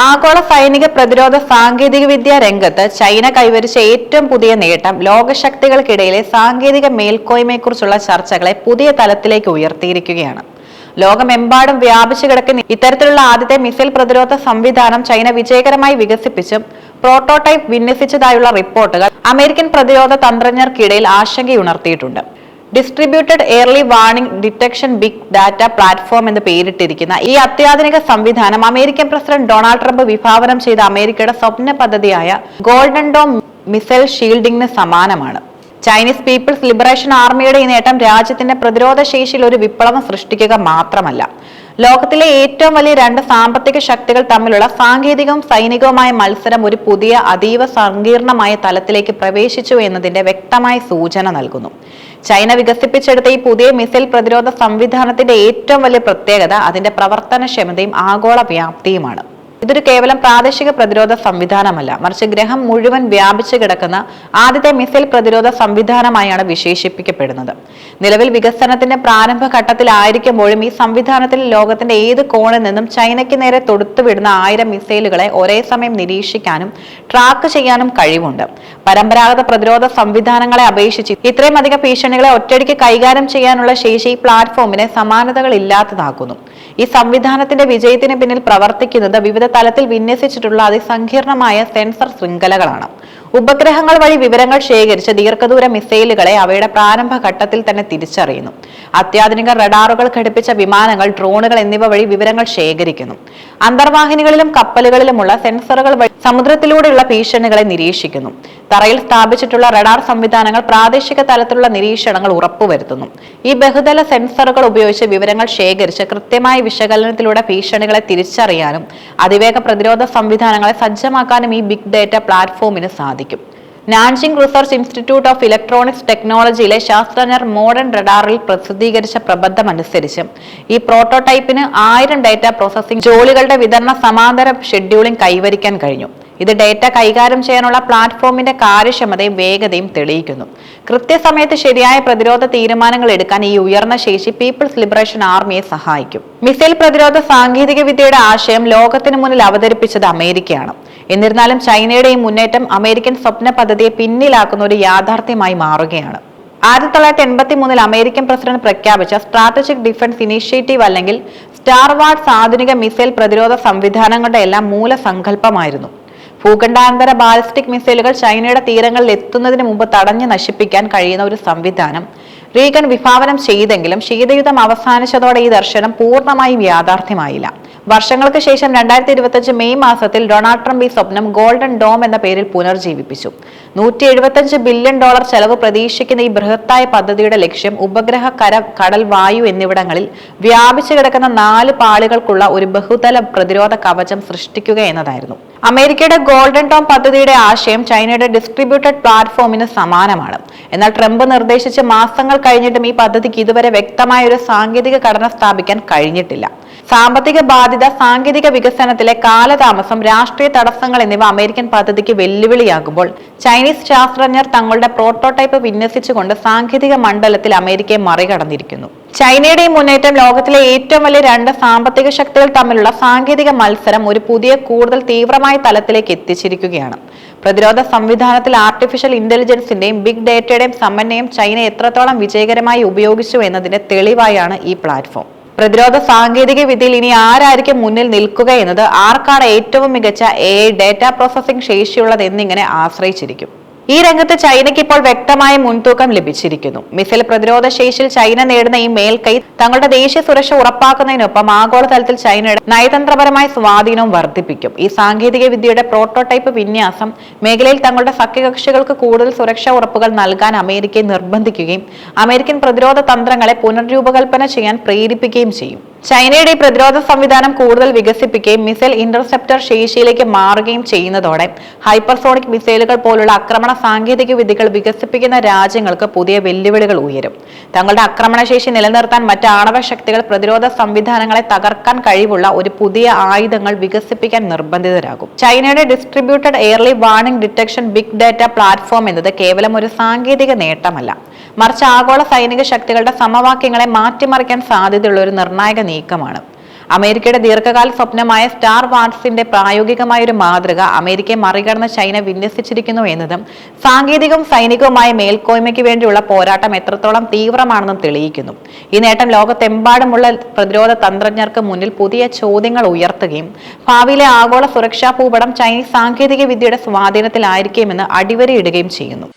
ആഗോള സൈനിക പ്രതിരോധ സാങ്കേതിക വിദ്യ രംഗത്ത് ചൈന കൈവരിച്ച ഏറ്റവും പുതിയ നേട്ടം ലോകശക്തികൾക്കിടയിലെ സാങ്കേതിക മേൽക്കോയ്മയെക്കുറിച്ചുള്ള ചർച്ചകളെ പുതിയ തലത്തിലേക്ക് ഉയർത്തിയിരിക്കുകയാണ്. ലോകമെമ്പാടും വ്യാപിച്ചു കിടക്കുന്ന ഇത്തരത്തിലുള്ള ആദ്യത്തെ മിസൈൽ പ്രതിരോധ സംവിധാനം ചൈന വിജയകരമായി വികസിപ്പിച്ചും പ്രോട്ടോടൈപ്പ് വിന്യസിച്ചതായുള്ള റിപ്പോർട്ടുകൾ അമേരിക്കൻ പ്രതിരോധ തന്ത്രജ്ഞർക്കിടയിൽ ആശങ്കയുണർത്തിയിട്ടുണ്ട്. Distributed early warning detection big data platform എന്ന് പേരിട്ടിരിക്കുന്ന ഈ അത്യാധുനിക സംവിധാനം അമേരിക്കൻ പ്രസിഡന്റ് ഡൊണാൾഡ് ട്രംപ് വിഭാവനം ചെയ്ത അമേരിക്കയുടെ സ്വപ്ന പദ്ധതിയായ ഗോൾഡൻ ഡോം മിസൈൽ ഷീൽഡിംഗിന് സമാനമാണ്. ചൈനീസ് പീപ്പിൾസ് ലിബറേഷൻ ആർമിയുടെ ഈ നേട്ടം രാജ്യത്തിന്റെ പ്രതിരോധ ശേഷിയിൽ ഒരു വിപ്ലവം സൃഷ്ടിക്കുക മാത്രമല്ല. ലോകത്തിലെ ഏറ്റവും വലിയ രണ്ട് സാമ്പത്തിക ശക്തികൾ തമ്മിലുള്ള സാങ്കേതികവും സൈനികവുമായ മത്സരം ഒരു പുതിയ അതീവ സങ്കീർണമായ തലത്തിലേക്ക് പ്രവേശിച്ചു എന്നതിന്റെ വ്യക്തമായ സൂചന നൽകുന്നു. ചൈന വികസിപ്പിച്ചെടുത്ത ഈ പുതിയ മിസൈൽ പ്രതിരോധ സംവിധാനത്തിന്റെ ഏറ്റവും വലിയ പ്രത്യേകത അതിന്റെ പ്രവർത്തനക്ഷമതയും ആഗോള വ്യാപ്തിയുമാണ്. ഇതൊരു കേവലം പ്രാദേശിക പ്രതിരോധ സംവിധാനമല്ല. മറിച്ച് ഗ്രഹം മുഴുവൻ വ്യാപിച്ചു കിടക്കുന്ന ആദ്യത്തെ മിസൈൽ പ്രതിരോധ സംവിധാനമായാണ് വിശേഷിപ്പിക്കപ്പെടുന്നത്. നിലവിൽ വികസനത്തിന്റെ പ്രാരംഭ ഘട്ടത്തിലായിരിക്കുമ്പോഴും ഈ സംവിധാനത്തിൽ ലോകത്തിന്റെ ഏത് കോണിൽ നിന്നും ചൈനയ്ക്ക് നേരെ തൊടുത്തുവിടുന്ന ആയിരം മിസൈലുകളെ ഒരേ സമയം നിരീക്ഷിക്കാനും ട്രാക്ക് ചെയ്യാനും കഴിവുണ്ട്. പരമ്പരാഗത പ്രതിരോധ സംവിധാനങ്ങളെ അപേക്ഷിച്ച് ഇത്രയും അധികം ഭീഷണികളെ ഒറ്റയടിക്ക് കൈകാര്യം ചെയ്യാനുള്ള ശേഷി ഈ പ്ലാറ്റ്ഫോമിനെ സമാനതകൾ ഇല്ലാത്തതാക്കുന്നു ഈ സംവിധാനത്തിന്റെ വിജയത്തിന് പിന്നിൽ പ്രവർത്തിക്കുന്നത് വിവിധ തലത്തിൽ വിന്യസിച്ചിട്ടുള്ള അതിസങ്കീർണമായ സെൻസർ ശൃംഖലകളാണ്. ഉപഗ്രഹങ്ങൾ വഴി വിവരങ്ങൾ ശേഖരിച്ച് ദീർഘദൂര മിസൈലുകളെ അവയുടെ പ്രാരംഭ ഘട്ടത്തിൽ തന്നെ തിരിച്ചറിയുന്നു. അത്യാധുനിക റഡാറുകൾ ഘടിപ്പിച്ച വിമാനങ്ങൾ ഡ്രോണുകൾ എന്നിവ വഴി വിവരങ്ങൾ ശേഖരിക്കുന്നു. അന്തർവാഹിനികളിലും കപ്പലുകളിലുമുള്ള സെൻസറുകൾ വഴി സമുദ്രത്തിലൂടെയുള്ള ഭീഷണികളെ നിരീക്ഷിക്കുന്നു. തറയിൽ സ്ഥാപിച്ചിട്ടുള്ള റഡാർ സംവിധാനങ്ങൾ പ്രാദേശിക തലത്തിലുള്ള നിരീക്ഷണങ്ങൾ ഉറപ്പുവരുത്തുന്നു. ഈ ബഹുതല സെൻസറുകൾ ഉപയോഗിച്ച് വിവരങ്ങൾ ശേഖരിച്ച് കൃത്യമായ വിശകലനത്തിലൂടെ ഭീഷണികളെ തിരിച്ചറിയാനും അതിവേഗ പ്രതിരോധ സംവിധാനങ്ങളെ സജ്ജമാക്കാനും ഈ ബിഗ് ഡേറ്റ പ്ലാറ്റ്ഫോമിന് സാധിക്കും. Nanjing research institute of electronics ടെക്നോളജിയിലെ ശാസ്ത്രജ്ഞർ മോഡേൺ റഡാറിൽ പ്രസിദ്ധീകരിച്ച പ്രബന്ധം അനുസരിച്ച് ഈ പ്രോട്ടോടൈപ്പിന് ആയിരം ഡേറ്റ പ്രോസസ്സിംഗ് ജോലികളുടെ വിതരണ സമാന്തര ഷെഡ്യൂളിംഗ് കൈവരിക്കാൻ കഴിഞ്ഞു. ഇത് ഡേറ്റ കൈകാര്യം ചെയ്യാനുള്ള പ്ലാറ്റ്ഫോമിന്റെ കാര്യക്ഷമതയും വേഗതയും തെളിയിക്കുന്നു. കൃത്യസമയത്ത് ശരിയായ പ്രതിരോധ തീരുമാനങ്ങൾ എടുക്കാൻ ഈ ഉയർന്ന ശേഷി പീപ്പിൾസ് ലിബറേഷൻ ആർമിയെ സഹായിക്കും. മിസൈൽ പ്രതിരോധ സാങ്കേതിക വിദ്യയുടെ ആശയം ലോകത്തിന് മുന്നിൽ അവതരിപ്പിച്ചത് അമേരിക്കയാണ്. എന്നിരുന്നാലും ചൈനയുടെ ഈ മുന്നേറ്റം അമേരിക്കൻ സ്വപ്ന പദ്ധതിയെ പിന്നിലാക്കുന്ന ഒരു യാഥാർത്ഥ്യമായി മാറുകയാണ്. ആയിരത്തി തൊള്ളായിരത്തി എൺപത്തി മൂന്നിൽ അമേരിക്കൻ പ്രസിഡന്റ് പ്രഖ്യാപിച്ച സ്ട്രാറ്റജിക് ഡിഫൻസ് ഇനീഷ്യേറ്റീവ് അല്ലെങ്കിൽ സ്റ്റാർ വാർഡ്സ് ആധുനിക മിസൈൽ പ്രതിരോധ സംവിധാനങ്ങളുടെ എല്ലാം മൂലസങ്കല്പമായിരുന്നു. ഭൂഖണ്ഡാന്തര ബാലിസ്റ്റിക് മിസൈലുകൾ ചൈനയുടെ തീരങ്ങളിൽ എത്തുന്നതിന് മുമ്പ് തടഞ്ഞു നശിപ്പിക്കാൻ കഴിയുന്ന ഒരു സംവിധാനം. റീഗൻ വിഭാവനം ചെയ്തെങ്കിലും ശീതയുദ്ധം അവസാനിച്ചതോടെ ഈ ദർശനം പൂർണമായും യാഥാർത്ഥ്യമായില്ല. വർഷങ്ങൾക്ക് ശേഷം രണ്ടായിരത്തി ഇരുപത്തഞ്ച് മെയ് മാസത്തിൽ ഡൊണാൾഡ് ട്രംപ് ഈ സ്വപ്നം ഗോൾഡൻ ഡോം എന്ന പേരിൽ പുനർജീവിപ്പിച്ചു. നൂറ്റി എഴുപത്തഞ്ച് ബില്യൺ ഡോളർ ചെലവ് പ്രതീക്ഷിക്കുന്ന ഈ ബൃഹത്തായ പദ്ധതിയുടെ ലക്ഷ്യം ഉപഗ്രഹ കര കടൽ വായു എന്നിവിടങ്ങളിൽ വ്യാപിച്ചു കിടക്കുന്ന നാല് പാളികൾക്കുള്ള ഒരു ബഹുതല പ്രതിരോധ കവചം സൃഷ്ടിക്കുക എന്നതായിരുന്നു. അമേരിക്കയുടെ ഗോൾഡൻ ടോം പദ്ധതിയുടെ ആശയം ചൈനയുടെ ഡിസ്ട്രിബ്യൂട്ടഡ് പ്ലാറ്റ്ഫോമിന് സമാനമാണ്. എന്നാൽ ട്രംപ് നിർദ്ദേശിച്ച് മാസങ്ങൾ കഴിഞ്ഞിട്ടും ഈ പദ്ധതിക്ക് ഇതുവരെ വ്യക്തമായ ഒരു സാങ്കേതിക ഘടന സ്ഥാപിക്കാൻ കഴിഞ്ഞിട്ടില്ല. സാമ്പത്തിക ബാധ്യത സാങ്കേതിക വികസനത്തിലെ കാലതാമസം രാഷ്ട്രീയ തടസ്സങ്ങൾ എന്നിവ അമേരിക്കൻ പദ്ധതിക്ക് വെല്ലുവിളിയാകുമ്പോൾ ചൈനീസ് ശാസ്ത്രജ്ഞർ തങ്ങളുടെ പ്രോട്ടോടൈപ്പ് വിന്യസിച്ചുകൊണ്ട് സാങ്കേതിക മണ്ഡലത്തിൽ അമേരിക്കയെ മറികടന്നിരിക്കുന്നു. ചൈനയുടെ മുന്നേറ്റം ലോകത്തിലെ ഏറ്റവും വലിയ രണ്ട് സാമ്പത്തിക ശക്തികൾ തമ്മിലുള്ള സാങ്കേതിക മത്സരം ഒരു പുതിയ കൂടുതൽ തീവ്രമായ തലത്തിലേക്ക് എത്തിച്ചിരിക്കുകയാണ്. പ്രതിരോധ സംവിധാനത്തിൽ ആർട്ടിഫിഷ്യൽ ഇന്റലിജൻസിന്റെയും ബിഗ് ഡേറ്റയുടെയും സമന്വയം ചൈന എത്രത്തോളം വിജയകരമായി ഉപയോഗിച്ചു എന്നതിന്റെ തെളിവായാണ് ഈ പ്ലാറ്റ്ഫോം പ്രതിരോധ സാങ്കേതിക വിദ്യയിൽ ഇനി ആരായിരിക്കും മുന്നിൽ നിൽക്കുക എന്നത് ആർക്കാണ് ഏറ്റവും മികച്ച എ ഡേറ്റ പ്രോസസ്സിംഗ് ശേഷിയുള്ളത് എന്നിങ്ങനെ ആശ്രയിച്ചിരിക്കും. ഈ രംഗത്ത് ചൈനയ്ക്ക് ഇപ്പോൾ വ്യക്തമായ മുൻതൂക്കം ലഭിച്ചിരിക്കുന്നു. മിസൈൽ പ്രതിരോധ ശേഷിയിൽ ചൈന നേടുന്ന ഈ മേൽക്കൈ തങ്ങളുടെ ദേശീയ സുരക്ഷ ഉറപ്പാക്കുന്നതിനൊപ്പം ആഗോളതലത്തിൽ ചൈനയുടെ നയതന്ത്രപരമായ സ്വാധീനവും വർദ്ധിപ്പിക്കും. ഈ സാങ്കേതിക വിദ്യയുടെ പ്രോട്ടോടൈപ്പ് വിന്യാസം മേഖലയിൽ തങ്ങളുടെ സഖ്യകക്ഷികൾക്ക് കൂടുതൽ സുരക്ഷാ ഉറപ്പുകൾ നൽകാൻ അമേരിക്കയെ നിർബന്ധിക്കുകയും അമേരിക്കൻ പ്രതിരോധ തന്ത്രങ്ങളെ പുനർരൂപകൽപ്പന ചെയ്യാൻ പ്രേരിപ്പിക്കുകയും ചെയ്യും. ചൈനയുടെ പ്രതിരോധ സംവിധാനം കൂടുതൽ വികസിപ്പിക്കുകയും മിസൈൽ ഇന്റർസെപ്റ്റർ ശേഷിയിലേക്ക് മാറുകയും ചെയ്യുന്നതോടെ ഹൈപ്പർസോണിക് മിസൈലുകൾ പോലുള്ള ആക്രമണ സാങ്കേതിക വിദ്യകൾ വികസിപ്പിക്കുന്ന രാജ്യങ്ങൾക്ക് പുതിയ വെല്ലുവിളികൾ ഉയരും. തങ്ങളുടെ ആക്രമണശേഷി നിലനിർത്താൻ മറ്റ് ആണവ ശക്തികൾ പ്രതിരോധ സംവിധാനങ്ങളെ തകർക്കാൻ കഴിവുള്ള ഒരു പുതിയ ആയുധങ്ങൾ വികസിപ്പിക്കാൻ നിർബന്ധിതരാകും. ചൈനയുടെ distributed early warning detection big data platform എന്നത് കേവലം ഒരു സാങ്കേതിക നേട്ടമല്ല. മറിച്ച് ആഗോള സൈനിക ശക്തികളുടെ സമവാക്യങ്ങളെ മാറ്റിമറിക്കാൻ സാധ്യതയുള്ള ഒരു നിർണായക നീക്കമാണ്. അമേരിക്കയുടെ ദീർഘകാല സ്വപ്നമായ സ്റ്റാർ വാർസിന്റെ പ്രായോഗികമായ ഒരു മാതൃക അമേരിക്കയെ മറികടന്ന് ചൈന വിന്യസിച്ചിരിക്കുന്നു എന്നതും സാങ്കേതികവും സൈനികവുമായ മേൽക്കോയ്മയ്ക്ക് വേണ്ടിയുള്ള പോരാട്ടം എത്രത്തോളം തീവ്രമാണെന്നും തെളിയിക്കുന്നു. ഈ നേട്ടം ലോകത്തെമ്പാടുമുള്ള പ്രതിരോധ തന്ത്രജ്ഞർക്ക് മുന്നിൽ പുതിയ ചോദ്യങ്ങൾ ഉയർത്തുകയും ഭാവിയിലെ ആഗോള സുരക്ഷാ ഭൂപടം ചൈനീസ് സാങ്കേതിക വിദ്യയുടെ സ്വാധീനത്തിലായിരിക്കുമെന്ന് അടിവരയിടുകയും ചെയ്യുന്നു.